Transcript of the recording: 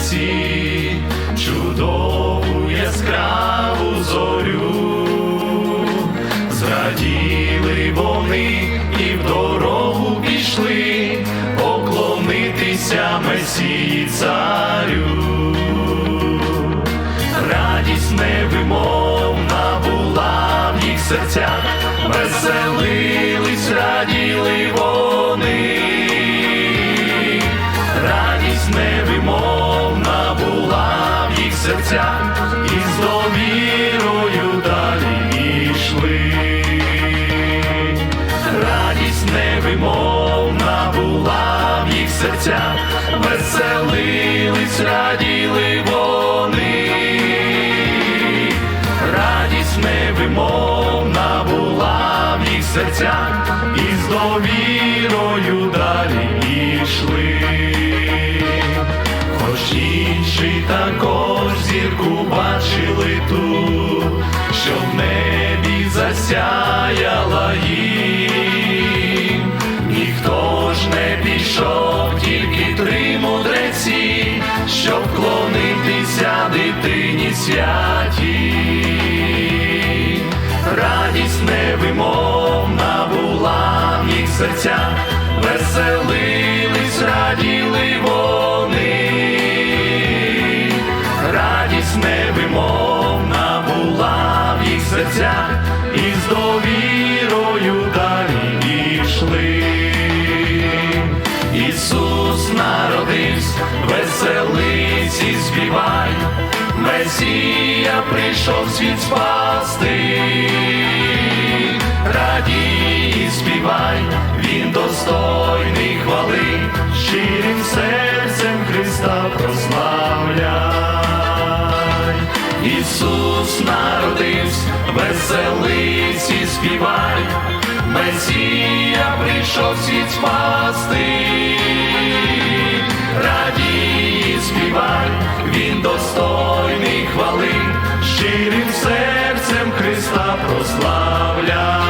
небесі, чудову яскраву зорю, зраділи вони і в дорогу пішли, поклонитися Месії царю. Радість невимовна була в їх серцях, веселились, раділи вони. Невимовна була в їх серцях, і з довірою далі йшли. Радість невимовна була в їх серцях, веселились, раділи вони. Радість невимовна була в їх серцях, і з довірою далі інші також зірку бачили ту, що в небі засяяла їм, ніхто ж не пішов, тільки три мудреці, щоб вклонитися дитині святій. Радість невимовна була в їх серцях, веселились, раділи невимовна була в їх серцях, і з довірою далі йшли. Ісус народився, веселись і співай, Месія прийшов світ спасти. Радій співай, він достойний хвали, щирим серцем Христа Веселиці співай, Месія прийшов світ спасти, радій співай, він достойний хвали, щирим серцем Христа прославляй.